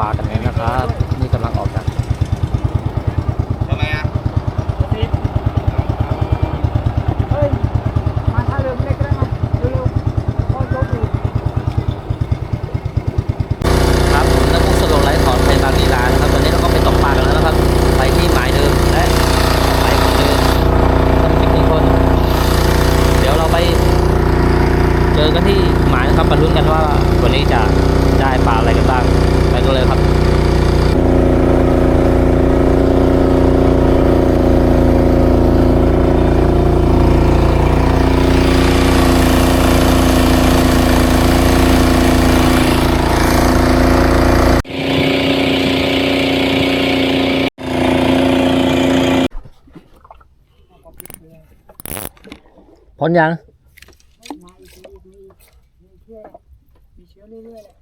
ปลากันเล้นะครับ นี่กำลังออกจาก ทำไมอะ เฮ้ย มาท่าเรือไม่ได้ก็ได้มาเร็วๆพ่อโจ๊กอยู่ ครับผมนักบุกสโลไลท์ของไทยบางลีลานะครับวันนี้เราก็ไปตกปลากันแล้วนะครับ ไปที่หมายเดิมและไปคนเดิมต้องมีคน เดี๋ยวเราไป เจอกันที่หมายนะครับมาลุ้นกันว่าวันนี้จะได้ปลาอะไรกันบ้างไปกันเลยครับ พ้นยังมาอีกทีอีกมีมีเชื้อมีเชื้อเรื่อยๆแหละ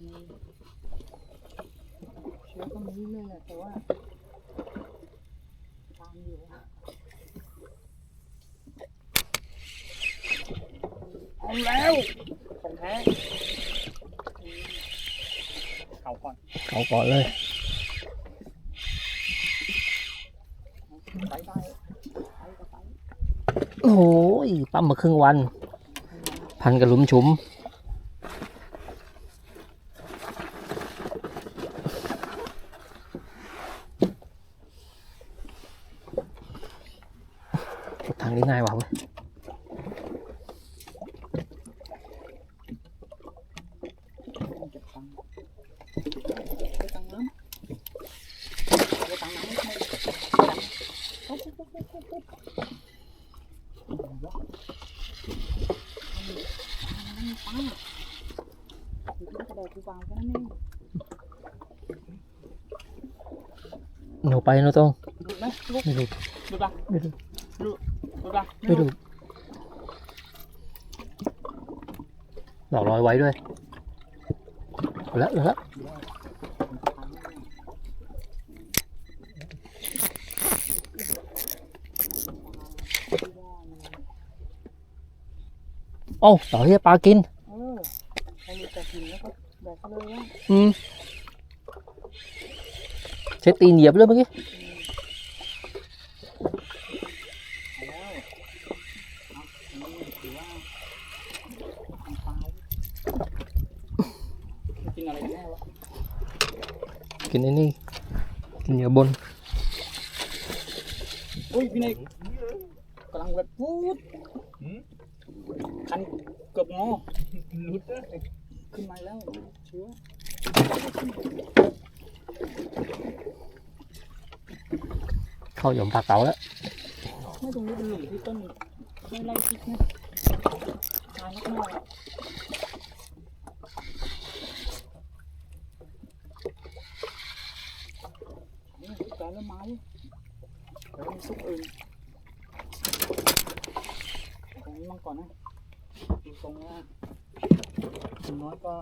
มีเชื้อก็มีเรื่อยๆแหละแต่ว่าตามอยู่เอาแล้วของแท้เขาก่อนเอาก่อนเลย ไปได้ไปก็ไป โอ้ยปั๊มมาครึ่งวัน พันกับหลุมชุม ทางนี้ง่ายกว่าเว้ย เก็บตังค์เก็บตังค์น้ำเก็บตังค์น้ำไม่ใช่ปุ๊บปุ๊บปุ๊บปุ๊บปุ๊บว้าวมันมีป้าอยู่ที่กระดาษกูวางแค่นั้นเอง หนูไปหนูต้องดูไหมลูกไม่ดูดูปะไม่ดูดูปะไม่ดูดอกรอยไว้ด้วยเอาละเอาละโอ้ต่อที่ปลากิน อืมใช้ตีนเหยียบเลยเมื่อกี้เอาแล้วเอาอันนี้ถือว่าทำตายกินอะไรกันแน่วะกินไอ้นี่กินเหยื่อบนอุ้ยพี่เนกกำลังแบบพูดคันเกือบงอลุดขึ้นมาแล้วเชื้อ เข้าหย่อมปลาเก๋าแล้วไม่ตรงนี้เป็นหลุมที่ต้นไม่ไล่พริกนะตายมากๆนี่แกแล้วไม้เดี๋ยวมีซุปอื่นตรงนี้มั่งก่อนนะดูทรงว่าอย่างน้อยก็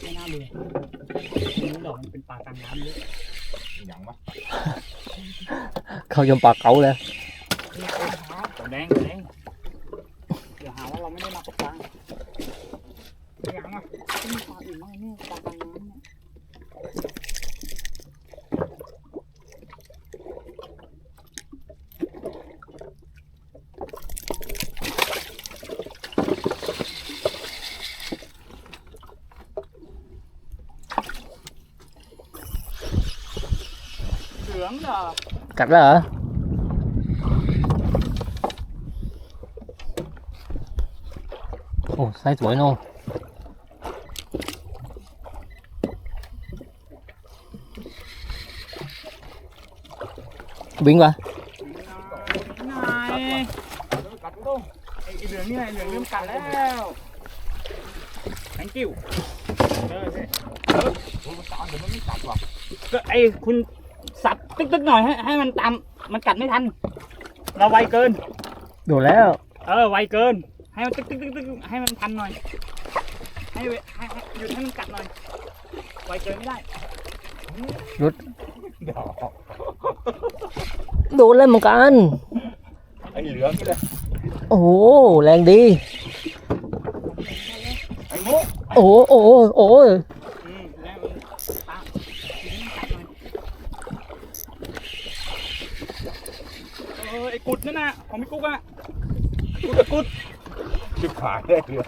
ไม่น่าเบื่อนี้ดอกมันเป็นป่ากลางน้ำเยอะ อย่างวะเข้าหย่อมปลาเก๋าแล้ว นี่โอ้ยหาตัวแดงแดงเดี๋ยวหาว่าเราไม่ได้มาตกปลาอย่างอะต้องมีปลาอื่นบ้างเนี่ยปลากลางน้ำเนี่ยเหลืองเหรอ กัดแล้วเหรอ โอ้ไส้สวยเนอะวิ่งวะ นายกัดตุ้งไอ้เหลืองนี่ไงเหลืองเริ่มกัดแล้ว thank you เออสิมันตามแต่มันไม่กัดว่ะก็ไอ้คุณสับ ตึกตึกๆหน่อยให้ให้มันตามมันกัดไม่ทัน เราไวเกินโดดแล้วเออไวเกิน ให้มันตึกตึกตึกตึกให้มันทันหน่อย ให้เวให้ให้หยุดให้มันกัดหน่อย ไวเกินไม่ได้เดี๋ยวโดดแล้วเหมือนกันไอ้เหลืองนี่แหละโอ้โหแรงดี ไอ้มุกโอ้โหโอ้โหโอ้โห อืมแล้วมันตาทีนี้ตัดหน่อยเออไอ้ กุดนั่นน่ะของพี่กุ๊กอะกุดกับกุดชิบหายได้เหลือ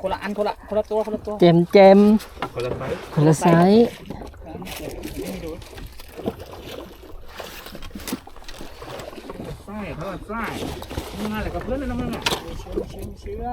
คนละอันคนละคนละตัวคนละตัวเจมเจมคนละไซส์คนละไซส์นี่ดูไส้เขาไส้มึงอะไรกับเพื่อนเลยนะมึงอะเชื้อเชื้อเชื้อ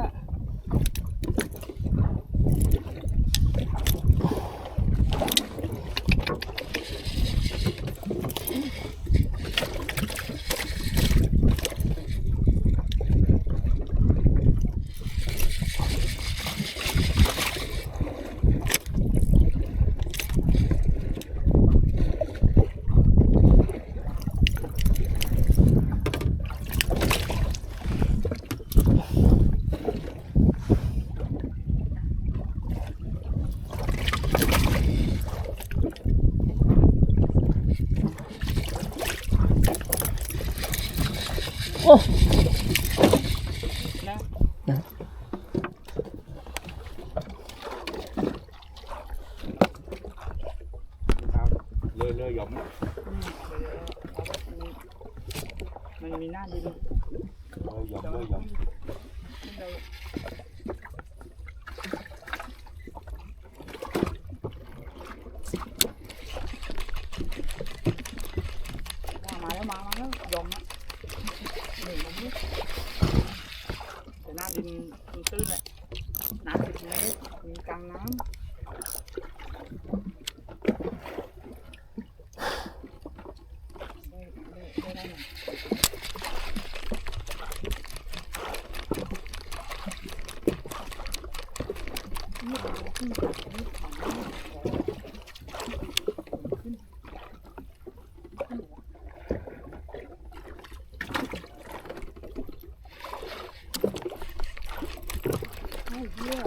โอ้ นะ ครับเลยเลยหยอม มันมีหน้าดิน เลยหยอมเลยหยอม มาแล้วมามาแล้วยอมนะ หนึ่งมันนี่แต่หน้าดินมันตื้นแหละน้ำสิบเมตรมีกลางน้ำได้ได้ได้ได้หน่อยนี่เอาขึ้นจากนี่ของนี่ของขึ้นขึ้นหัว ไอ้เหี้ย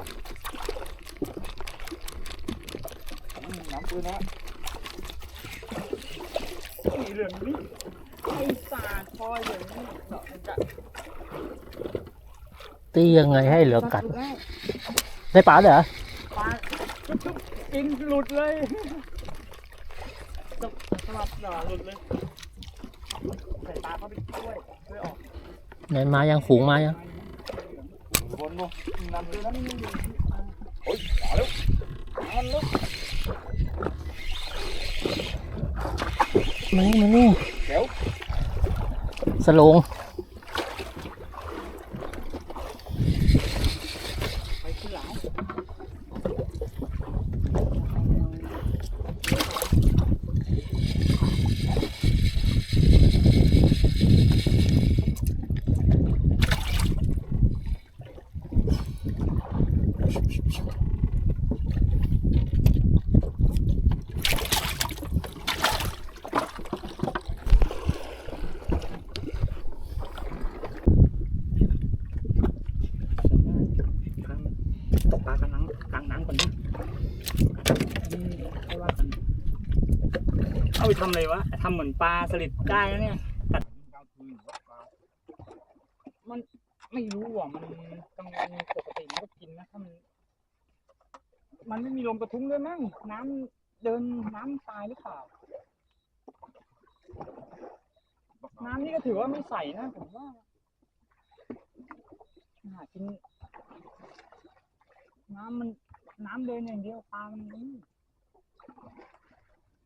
น้ำปืนนะสีเหลืองนี่ไอ้สาดคอยเหลืองนี่เจาะมันจะตียังไงให้เหลือกัดหลุแล้วได้ปลาเหรอปลาชุบๆกินหลุดเลยสสลับหนาหลุดเลยใส่ปลาเข้าไปช่วยช่วยออก ไหนมายังฝูงมายังบ นนู้นน้ำปืนแล้วนี่มันอยู่ โอ้ยมาแล้ว มันลุก มานี่มานี่ เดี๋ยว สโลง ไปขึ้นหลัง ตกปลากลางน้ำกลางน้ำก่อนนะนี่ไม่ว่ากัน เอาไปทำอะไรวะทำเหมือนปลาสลิดได้นะเนี่ยกลางคืนวัดปลาไม่รู้อะมันกลางวันปกติมันก็กินนะถ้ามัน มันไม่มีลมกระทุ้งด้วยมั้งน้ำเดินน้ำตายหรือเปล่าน้ำนี่ก็ถือว่าไม่ใสนะผมว่าหากินน้ำมันน้ำเดินอย่างเดียวปลามันนี่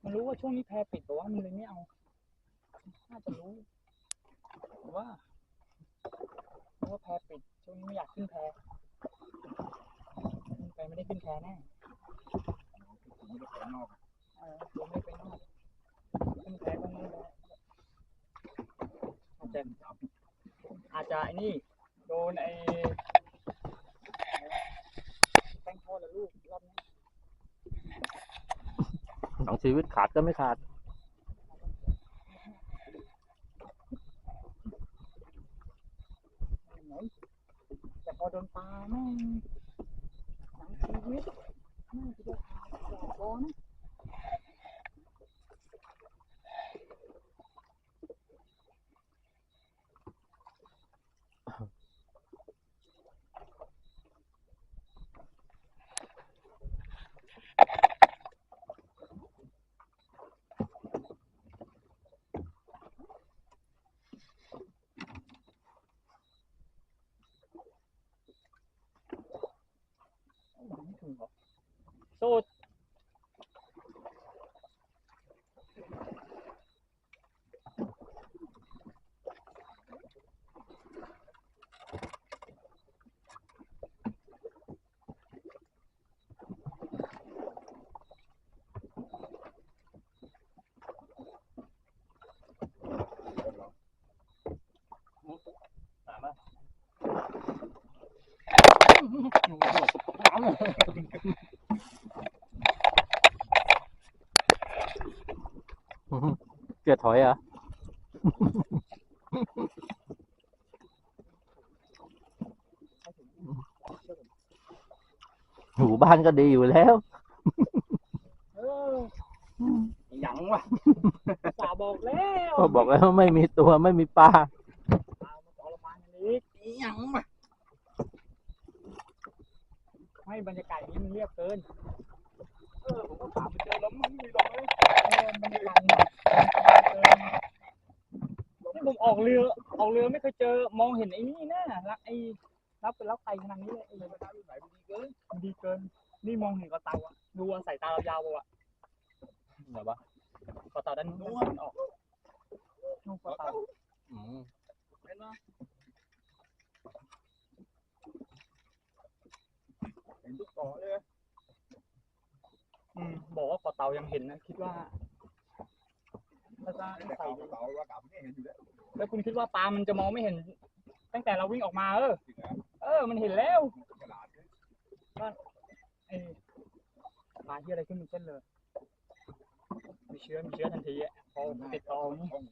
มันรู้ว่าช่วงนี้แพปิดแต่ว่ามันเลยไม่เอา น่าจะรู้ผมว่าเพราะว่าแพปิดช่วงนี้ไม่อยากขึ้นแพขึ้นไปไม่ได้ขึ้นแพแน่ผมจะไปนอกเออลงไม่ไปนอกขึ้นแพก็ไม่ได้อาจจะอาจจะไอ้นี่โดนไอ้แป้งทอดแล้วลูกรอบนี้ สองชีวิตขาดก็ไม่ขาด แต่พอโดนปลาแม่งหนังชีวิตแม่งจะขาดขาดคอน todo จะถอยเหรอะหูบ้านก็ดีอยู่แล้วเออหยังวะสาบอกแล้วก็บอกแล้วไม่มีตัวไม่มีปลาตามมาทรมานกันอีกหยังวะให้บรรยากาศอย่างนี้มันเรียบเกิน เออผมก็ถามไปเจอแล้วมันไม่มีลมเลยเออบรรยากาศมันเกิน นี่ผมออกเรือออกเรือไม่เคยเจอมองเห็นไอ้นี่นะรักไอ้รับเป็นรับไตขนาดนี้เลยไอ้ไม่ได้ไหนมันดีเกินมันดีเกิน นี่มองเห็นกระเตาอะดูอะสายตาเรายาวอะไหนวะกระเตาด้านนู้นออกนู่นกระเตาอืมเห็นไหมเห็นทุกเกาะเลยอืมบอกว่ากระเตายังเห็นนะคิดว่า ถ้าจะแต่ใส่เกาเกาว่ากลับไม่เห็นอยู่แล้วแล้วคุณคิดว่าปลามันจะมองไม่เห็น ตั้งแต่เราวิ่งออกมาเออ จริงนะเออ มันเห็นแล้วฉลาดเลยไอ้ปลาที่อะไรขึ้นเป็นเส้นเลย มีเชื้อ มีเชื้อทันทีอะพอติดต่อนี่ต้อง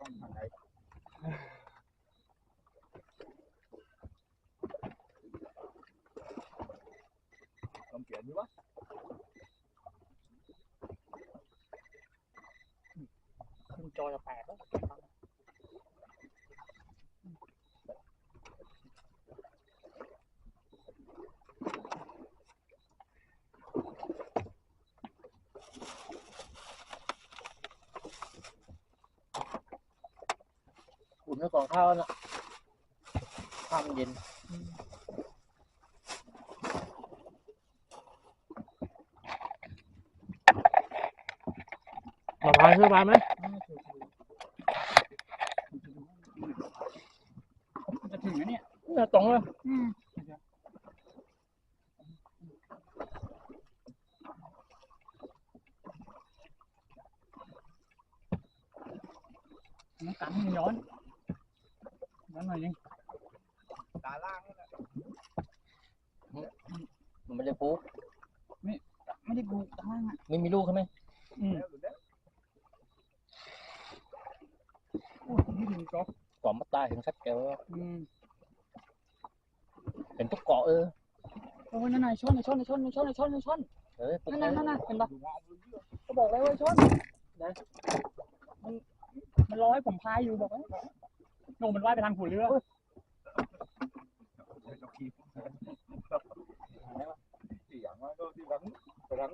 ต้องทางไหนลองเขียนดูวะ ขึ้น จอจะแตกแล้วอุ่นเนื้อของข้าวนะข้าวมันเย็นมเราพายซื้อปลาไหม น่าจะถูกจะถึง นะเนี่ยเออตรงเลยอืมน้ำกันมันย้อนย้อนหน่อยนึงตาล่างนั่นแหละมันไม่ได้ปุ๊บไม่ได้บูตั้งล่างอะไม่มีลูกใช่ไหมอืมแล้วหรือแล้วโอ้ไม่ถึงก๊อกก่อนมาตายเห็นชัดแก้วอืม เห็นทุกเกาะเออโอ้ยนั่นนายชนนายชนนายชนนายชนนายชนนายชนเออปุ๊บนั่นเลน่ะยนั่นน่ะเห็นปะดูว่าเอาเรื่องก็บอกแล้วว่าชนนะมันมันรอให้ผมพายอยู่บอกแล้วโนมันว่ายไปทางหัวเรือเดี๋ยวจะคีบที่อย่างว่าก็ที่หลังไปหลัง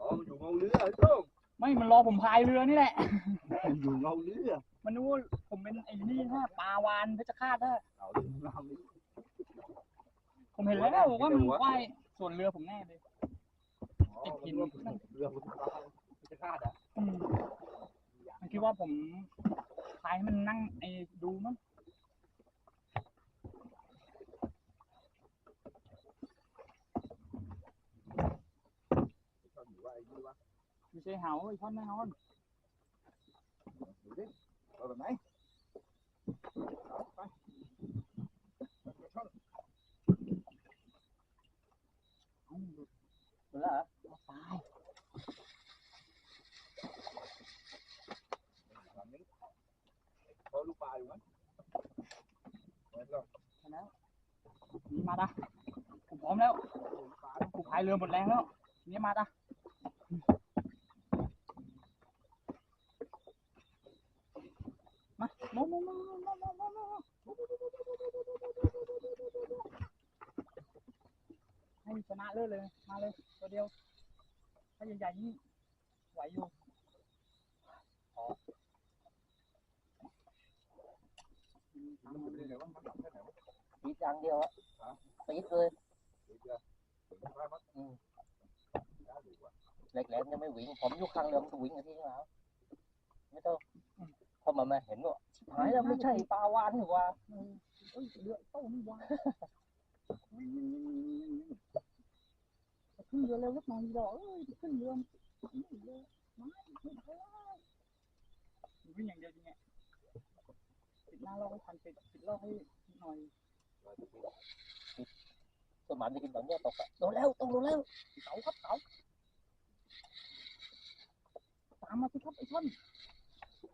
อ๋อมันอยู่เงาเรือไอ้โต้ง ไม่มันรอผมพายเรือนี่แหละมันอยู่เงาเรือมันนึกว่าผมเป็นไอ้นี่ฮะปลาวานเพชรฆาตฮะเอาเรือเงาเรือผมเห็นแล้วบอกว่ามันว่ายส่วนเรือผมแน่เลยอ๋อมันเรือเรือมันจะฆ่าอะอืมมันคิดว่าผมพายให้มันนั่งไอ้ดูมั้ง ชอบอยู่ว่าไอ้นี่วะ ไม่ใช่เหาไอ้ท่อนแน่นอนดูดิเอาแบบไหนเอาไปไปช่อนเอ้าหลุดหมดแล้วเหรอเอาตายหลังนี้พอลูกปลาอยู่มั้ยแล้วก็ไปแล้วนี่มาดะผมพร้อมแล้วกูพายเรือหมดแรงแล้วทีนี่มาดะ ดียว ถ้าใหญ่ๆนี่ไหวอยู่มันไม่ได้เลยว่ามันหลับแค่ไหนวะปีดอย่างเดียวอะปีดเลยเดี๋ยวจะถึงได้มั้งอืมได้ดีกว่าเหล็กแหลมยังไม่หวิ่งผมอยู่ข้างเรือมันก็หวิ่งกันที่แล้วไม่ต้องพอมามาเห็นว่าชิบหายแล้วไม่ใช่ปลาวานหรือว่าเอ้ยเรือโต้นี่วะ ขึ้นเรือเร็วสักหน่อยดีกว่าเอ้ยขึ้นเรือขึ้นเรือไม่ขึ้นเรือวิ่งอย่างเดียวจริงไงปิดหน้าเราให้ทันปิดปิดเราให้หน่อยสมานจะกินตอนเนี้ยตกอะโดนแล้วต้องโดนแล้วเสาครับเสาตามมาสิครับไอ้ช่อน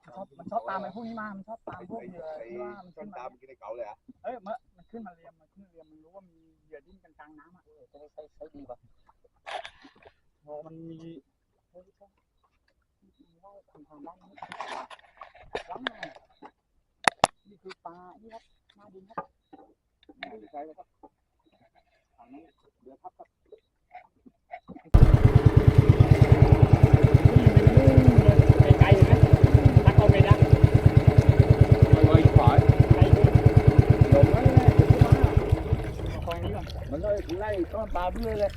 ชอบมันชอบตามไอ้พวกนี้มา มันชอบตามพวกเหยื่อที่ว่ามันขึ้นตามามกินในเก่าเลยอะเอ้ยมันมันขึ้นมาเรียมมันขึ้นมาเรียมมันรู้ว่ามีเหยื่อดิ้นกันกลางน้ำอะจะได้ใช้ใช้ดีกว่าพอมั นมีเฮ้ยช่อนมันว่าทำทางด้านนี้ล้ำหน่อยนี่คือปลานี่ครับหน้าดินครับไม่ได้ใช้เลยครับฝั่งนี้เดี๋ยวพับครับไกลๆเห็นไหมถ้าเข้าไปได้ มันเลยขวาย ไกลขึ้นลงแล้วเนี่ยมาคอยนี้ก่อน มันเลยไล่ต้นปลาเพื่อเลย แต่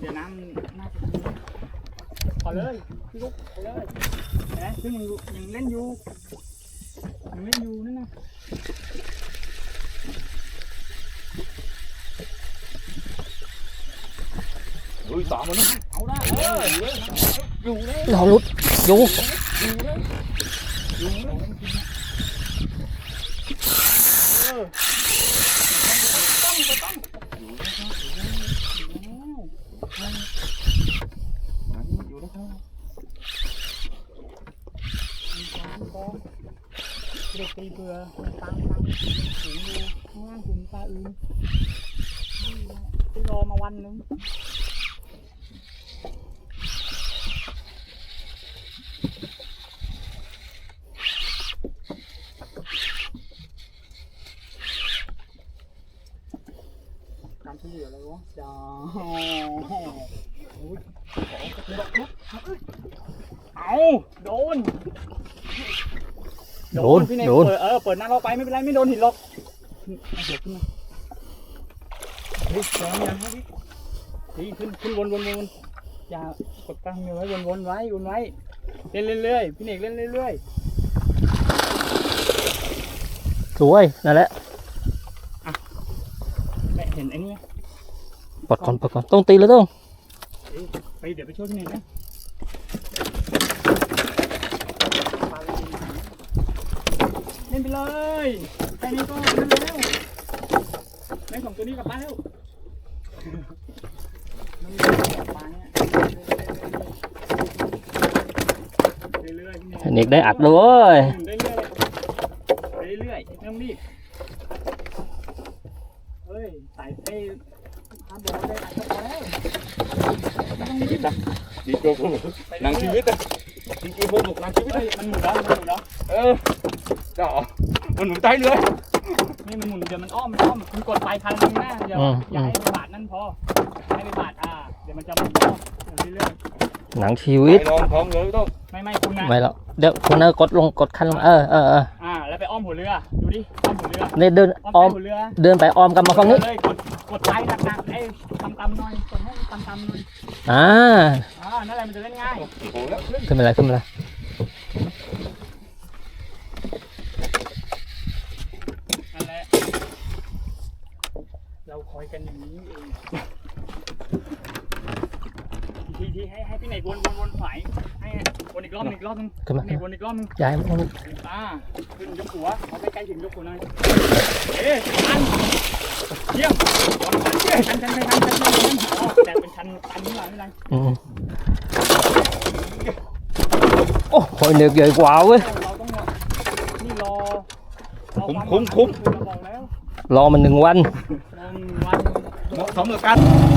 เดี๋ยวน้ำน่าจะดีพอเลยพี่ลูกพอเลยนไหมซึ่งยังยังเล่นอยู่ยังเล่นอยู่นั่นนะอุ้ยสองมันเอาละเอออยู่เลยเราลุดอยู่อยู่เลยอยู่เลยเออต้องไปต้องอยู่แล้วอยู่แล้วครับเด็กตีเบื่อตังตังสูงอยู่ข้างล่างถึง ปลาอื่นไปรอมาวันหนึงน้ำที่เหลืออะไรวะจ้าเอาโดน โดน พี่เนยโดนเปิดเออ เปิดหน้าเราไปไม่เป็นไรไม่โดนหินหรอก เอาเดี๋ยวขึ้นมาเฮ้ยยังยังครับพี่ขึ้นขึ้นวนวนวนอย่ากดตั้งมือไว้วนวนไว้วนไว้เล่นเรื่อยๆพี่เนกเล่นเรื่อยสวยนั่นแหละๆแม่เห็นไอ้นี่ปลดก่อนปลดก่อนต้องตีแล้วต้องไปเดี๋ยวไปช่วยพี่เนกนะเล่นไปเลยแค่นี้ก็นั่นแล้วแม่งสองตัวนี้กลับบ้านแล้วน้ำมันกลับบ้านเนี่ยเรื่อยๆพี่เนกเน็กได้อัดเลยเว้ยหมุนเรื่อยๆไปเรื่อยๆไม่ต้องรีบเฮ้ยสายเต้ทำบอกว่าได้อัดก็พอแล้วไม่ต้องรีบดีกว่าผมหนังชีวิตอะดีกว่าผมหนังชีวิตเฮ้ยมันหมุนแล้วมันหมุนแล้วเออ จ้ามันหมุนใต้เรือนี่มันหมุนเดี๋ยวมันอ้อมมันอ้อมคุณกดไปคันนึงนะอย่าอย่าให้ไปบาดนั่นพอให้ไปบาดอ่าเดี๋ยวมันจะหมุนอ้อมเรื่อยหนังชีวิตไอ้นอนท้องเลยต้องๆไม่ไม่คุณนะไม่แล้วเดี๋ยวคุณน่ากดลงกดคันลงเออเออเอออ่า แล้วไปอ้อมหัวเรือดูดิอ้อมหัวเรือเนี่ยเดินอ้อมออมใต้หัวเรือเดินไปออมกลับมาฝั่งนี้เลยกดกดไลค์หนักๆเอ้ยตำๆหน่อยกดให้ตำๆหน่อยอ่าอ่านั่นแหละมันจะเล่นง่ายโอ้โหแล้วขึ้นมาเลยขึ้นมาเลย นั่นแหละ เราคอยกันอย่างนี้เองทีทีให้ให้พี่ไหนวนวนวนฝ่ายให้วนอีกรอบหนึ่งอีกรอบหนึงขึ้นมา พี่ไหนวนอีกรอบหนึงย้ายมันอ่าขึ้นยกหัวเอาใกล้ๆถึงยกหัวหน่อยเอ๊ะชันเยี่ยมชันชันชันชันชันชันชันอ๋อแต่เป็นชันตันนี่หว่าไม่เป็นไรอืมโอ้โหเน็กใหญ่กว่าเว้ย เราต้องรอนี่รอรอคุ้มวาคุ้มคุ้ม เราบอกแล้วรอมันหนึ่งวันรอหนึ่งวัน เหม